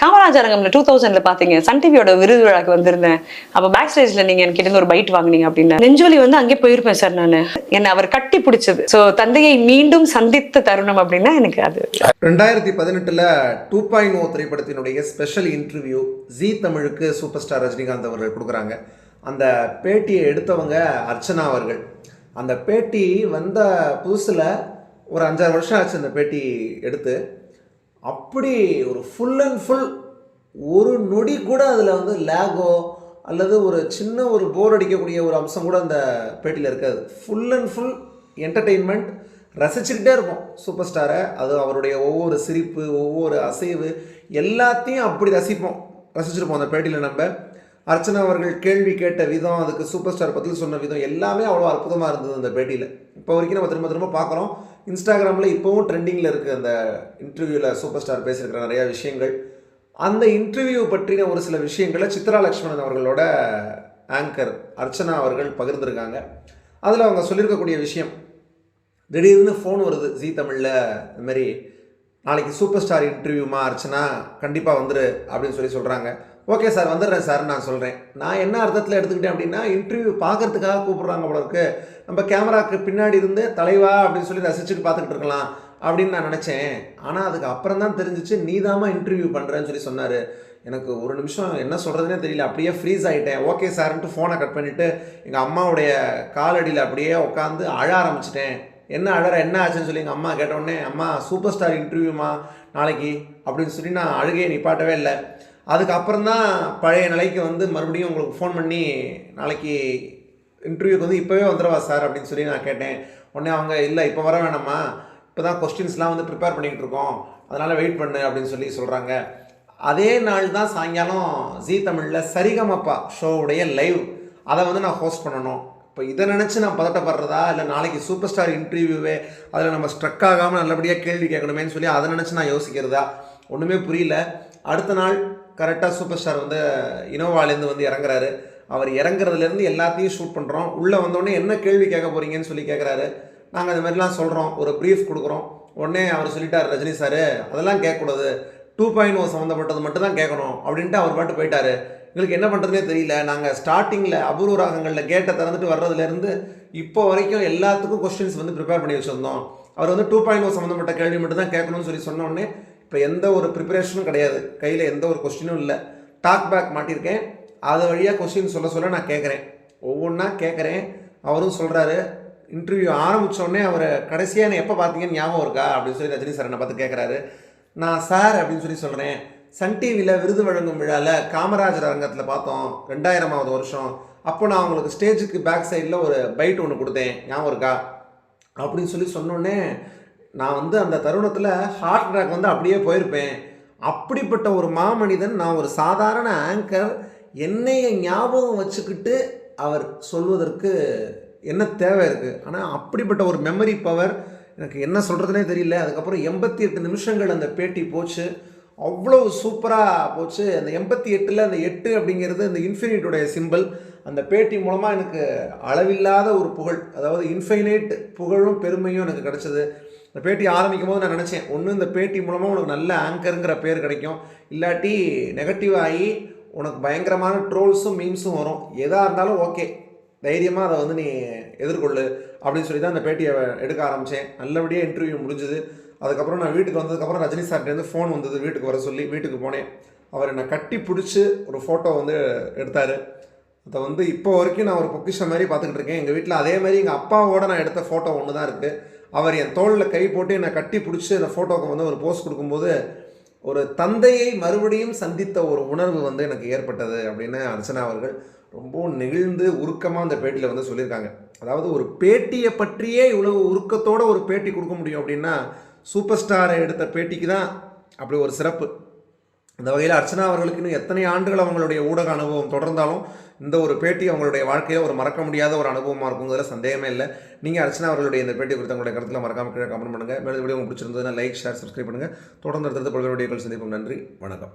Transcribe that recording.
காமராஜரங்கம்ல two தௌசண்ட்ல பாத்தீங்க Sun டிவியோட விருது விழாக்கு வந்திருந்தேன். அப்ப பேக் ஸ்டேஜ்ல நீங்க என்கிட்ட இருந்து ஒரு பைட் வாங்குனீங்க அப்படின்னு நெஞ்சொலி வந்து அங்கே போயிருப்பேன் சார் நான். என்னை அவர் கட்டி பிடிச்சது. சோ தந்தையை மீண்டும் சந்தித்த தருணம் அப்படின்னா எனக்கு அது. ரெண்டாயிரத்தி பதினெட்டில் டூ பாயிண்ட் ஓ oh திரைப்படத்தினுடைய ஸ்பெஷல் இன்டர்வியூ ஜி தமிழுக்கு சூப்பர் ஸ்டார் ரஜினிகாந்த் அவர்கள் கொடுக்குறாங்க. அந்த பேட்டியை எடுத்தவங்க அர்ச்சனா அவர்கள். அந்த பேட்டி வந்த புதுசில் ஒரு அஞ்சாறு வருஷம் ஆச்சு அந்த பேட்டி எடுத்து. அப்படி ஒரு ஃபுல் அண்ட் ஃபுல் ஒரு நொடி கூட அதில் வந்து லேகோ அல்லது ஒரு சின்ன ஒரு போர் அடிக்கக்கூடிய ஒரு அம்சம் கூட அந்த பேட்டியில் இருக்காது. ஃபுல் அண்ட் ஃபுல் என்டர்டெயின்மெண்ட் ரசிச்சுக்கிட்டே இருப்போம் சூப்பர் ஸ்டாரை அது அவருடைய ஒவ்வொரு சிரிப்பு ஒவ்வொரு அசைவு எல்லாத்தையும் அப்படி ரசிப்போம் ரசிச்சிருப்போம் அந்த பேட்டியில் நம்ம. அர்ச்சனா அவர்கள் கேள்வி கேட்ட விதம் அதுக்கு சூப்பர் ஸ்டார் பற்றி சொன்ன விதம் எல்லாமே அவ்வளோ அற்புதமாக இருந்தது அந்த பேட்டியில். இப்போ வரைக்கும் நம்ம திரும்ப திரும்ப பார்க்குறோம். இன்ஸ்டாகிராமில் இப்போவும் ட்ரெண்டிங்கில் இருக்குது அந்த இன்டர்வியூவில் சூப்பர் ஸ்டார் பேசியிருக்கிற நிறையா விஷயங்கள். அந்த இன்டர்வியூ பற்றின ஒரு சில விஷயங்களை சித்ரா லக்ஷ்மணன் அவர்களோட ஆங்கர் அர்ச்சனா அவர்கள் பகிர்ந்திருக்காங்க. அதில் அவங்க சொல்லியிருக்கக்கூடிய விஷயம் திடீர்னு ஃபோன் வருது ஜீ தமிழில் இந்த மாதிரி நாளைக்கு சூப்பர் ஸ்டார் இன்டர்வியூமா அர்ச்சனா? கண்டிப்பாக வந்துரு அப்படின்னு சொல்லி சொல்கிறாங்க ஓகே சார் வந்துடுறேன் சார் நான் சொல்கிறேன் நான் என்ன அர்த்தத்தில் எடுத்துக்கிட்டேன் அப்படின்னா இன்டர்வியூ பார்க்கறதுக்காக கூப்பிட்றாங்க போல இருக்கு. நம்ம கேமராக்கு பின்னாடி இருந்து தலைவா அப்படின்னு சொல்லி ரசிச்சுட்டு பார்த்துக்கிட்டு இருக்கலாம் அப்படின்னு நான் நினச்சேன். ஆனால் அதுக்கு அப்புறம் தான் தெரிஞ்சிச்சு நீதாம்மா இன்டர்வியூ பண்ணுறேன்னு சொல்லி சொன்னார். எனக்கு ஒரு நிமிஷம் என்ன சொல்கிறதுனே தெரியல. அப்படியே ஃப்ரீஸ் ஆகிட்டேன் ஓகே சார்ன்ட்டு ஃபோனை கட் பண்ணிவிட்டு எங்கள் அம்மாவுடைய காலடியில் அப்படியே உட்காந்து அழ ஆரம்பிச்சிட்டேன். என்ன அழற என்ன ஆச்சுன்னு சொல்லி எங்கள் அம்மா கேட்டவுடனே அம்மா சூப்பர் ஸ்டார் இன்டர்வியூமா நாளைக்கு? அப்படின்னு சொல்லி நான் அழுகையை நிப்பாட்டவே இல்லை. அதுக்கப்புறம் தான் பழைய நிலைக்கு வந்து மறுபடியும் உங்களுக்கு ஃபோன் பண்ணி நாளைக்கு இன்டர்வியூக்கு வந்து இப்போவே வந்துடுவா சார் அப்படின்னு சொல்லி நான் கேட்டேன். உடனே அவங்க இல்லை இப்போ வர வேணாம்மா. இப்போ தான் கொஸ்டின்ஸ்லாம் வந்து ப்ரிப்பேர் பண்ணிக்கிட்டு இருக்கோம். அதனால் வெயிட் பண்ணு அப்படின்னு சொல்லி சொல்கிறாங்க அதே நாள் தான் சாயங்காலம் ஜீ தமிழில் சரிகமப்பா ஷோவுடைய லைவ் அதை வந்து நான் ஹோஸ்ட் பண்ணணும். இப்போ இதை நினச்சி நான் பதட்டப்படுறதா? இல்லை நாளைக்கு சூப்பர் ஸ்டார் இன்டர்வியூவே அதில் நம்ம ஸ்ட்ரக் ஆகாமல் நல்லபடியாக கேள்வி கேட்கணுமேன்னு சொல்லி அதை நினச்சி நான் யோசிக்கிறதா? ஒன்றுமே புரியல. அடுத்த நாள் கரெக்டாக சூப்பர் ஸ்டார் வந்து இனோவாலேருந்து வந்து இறங்குறாரு. அவர் இறங்குறதுலேருந்து எல்லாத்தையும் ஷூட் பண்ணுறோம் உள்ளே வந்தோடனே என்ன கேள்வி கேட்க போகிறீங்கன்னு சொல்லி கேட்குறாரு நாங்கள் அது மாதிரிலாம் சொல்கிறோம் ஒரு ப்ரீஃப் கொடுக்குறோம். உடனே அவர் சொல்லிட்டார் ரஜினி சார் அதெல்லாம் கேட்கக்கூடாது. டூ பாயிண்ட் ஓ oh சம்மந்தப்பட்டது மட்டும் தான் கேட்கணும். அப்படின்ட்டு அவர் பாட்டு போயிட்டாரு. எங்களுக்கு என்ன பண்ணுறதுனே தெரியல. நாங்கள் ஸ்டார்டிங்கில் அபூர்வ ராகங்களில் கேட்டை திறந்துட்டு வர்றதுலேருந்து இப்போ வரைக்கும் எல்லாத்துக்கும் கொஸ்டின்ஸ் வந்து ப்ரிப்பேர் பண்ணி வச்சுருந்தோம். அவர் வந்து டூ பாயிண்ட் ஓ oh சம்மந்தப்பட்ட கேள்வி மட்டும் தான் கேட்கணும்னு சொல்லி சொன்ன உடனே இப்போ எந்த ஒரு ப்ரிப்பரேஷனும் கிடையாது. கையில் எந்த ஒரு கொஸ்டினும் இல்லை. டாக் பேக் மாட்டியிருக்கேன் அது வழியாக கொஸ்டின் சொல்ல சொல்ல நான் கேட்குறேன் ஒவ்வொன்றா கேட்குறேன் அவரும் சொல்கிறாரு இன்டர்வியூ ஆரம்பித்தோடனே அவர் கடைசியாக என்னை எப்போ பார்த்தீங்கன்னு ஞாபகம் இருக்கா? அப்படின்னு சொல்லி ரஜினி சார் என்னை பார்த்து கேட்குறாரு நான் சார் அப்படின்னு சொல்லி சொல்கிறேன் சன் டிவியில் விருது வழங்கும் விழாவில் காமராஜர் அரங்கத்தில் பார்த்தோம். ரெண்டாயிரமாவது வருஷம். அப்போ நான் அவங்களுக்கு ஸ்டேஜுக்கு பேக் சைடில் ஒரு பைட் ஒன்று கொடுத்தேன். ஞாபகம் இருக்கா? அப்படின்னு சொல்லி சொன்னோடனே நான் வந்து அந்த தருணத்தில் ஹார்ட் அட்டாக் வந்து அப்படியே போயிருப்பேன். அப்படிப்பட்ட ஒரு மாமனிதன் நான் ஒரு சாதாரண ஆங்கர் என்னைய ஞாபகம் வச்சுக்கிட்டு அவர் சொல்வதற்கு என்ன தேவை இருக்குது ஆனால் அப்படிப்பட்ட ஒரு மெமரி பவர் எனக்கு என்ன சொல்கிறதுனே தெரியல. அதுக்கப்புறம் எண்பத்தி எட்டு நிமிஷங்கள் அந்த பேட்டி போச்சு. அவ்வளோ சூப்பராக போச்சு. அந்த எண்பத்தி எட்டில் அந்த எட்டு அப்படிங்கிறது அந்த இன்ஃபினிட்டுடைய சிம்பிள் அந்த பேட்டி மூலமாக எனக்கு அளவில்லாத ஒரு புகழ் அதாவது இன்ஃபைனைட் புகழும் பெருமையும் எனக்கு கிடச்சிது. இந்த பேட்டி ஆரம்பிக்கும் போது நான் நினச்சேன் ஒன்று இந்த பேட்டி மூலமாக உனக்கு நல்ல ஆங்கருங்கிற பேர் கிடைக்கும். இல்லாட்டி நெகட்டிவ் ஆகி உனக்கு பயங்கரமான ட்ரோல்ஸும் மீம்ஸும் வரும். எதாக இருந்தாலும் ஓகே தைரியமாக அதை வந்து நீ எதிர்கொள்ளு அப்படின்னு சொல்லி தான் அந்த பேட்டியை எடுக்க ஆரம்பித்தேன் நல்லபடியாக இன்டர்வியூ முடிஞ்சுது. அதுக்கப்புறம் நான் வீட்டுக்கு வந்ததுக்கப்புறம் ரஜினி சார்ட்டேருந்து ஃபோன் வந்தது வீட்டுக்கு வர சொல்லி வீட்டுக்கு போனேன். அவர் என்னை கட்டி பிடிச்சி ஒரு ஃபோட்டோ வந்து எடுத்தார். அதை வந்து இப்போ வரைக்கும் நான் ஒரு பொக்கிஷம் மாதிரி பார்த்துக்கிட்டு இருக்கேன். எங்கள் வீட்டில் அதே மாதிரி எங்கள் அப்பாவோட நான் எடுத்த ஃபோட்டோ ஒன்று தான் இருக்குது அவர் என் தோளில் கை போட்டு என்னை கட்டி பிடிச்சி அந்த ஃபோட்டோவுக்கு வந்து ஒரு போஸ்ட் கொடுக்கும்போது ஒரு தந்தையை மறுபடியும் சந்தித்த ஒரு உணர்வு வந்து எனக்கு ஏற்பட்டது அப்படின்னு அர்ச்சனா அவர்கள் ரொம்ப நெகிழ்ந்து உருக்கமாக அந்த பேட்டியில் வந்து சொல்லியிருக்காங்க. அதாவது ஒரு பேட்டியை பற்றியே இவ்வளவு உருக்கத்தோடு ஒரு பேட்டி கொடுக்க முடியும் அப்படின்னா சூப்பர் ஸ்டாரை எடுத்த பேட்டிக்கு தான் அப்படி ஒரு சிறப்பு. அந்த வகையில் அர்ச்சனா அவர்களுக்கு இன்னும் எத்தனை ஆண்டுகள் அவங்களுடைய ஊடக அனுபவம் தொடர்ந்தாலும் இந்த ஒரு பேட்டி அவங்களுடைய வாழ்க்கையில் ஒரு மறக்க முடியாத ஒரு அனுபவமாக இருக்குங்கிறதுல சந்தேகமே இல்லை. நீங்கள் அர்ச்சனா அவர்களுடைய இந்த பேட்டி குறித்த உங்களுடைய கருத்தில் மறக்காம கீழே கமெண்ட் பண்ணுங்கள் மேலும் வீடியோ உங்களுக்கு பிடிச்சிருந்ததுன்னா லைக் ஷேர் சப்ஸ்கிரைப் பண்ணுங்கள் தொடர்ந்து அடுத்தடுத்து பல்வேறு வீடியோக்கள் சந்திப்போம். நன்றி. வணக்கம்.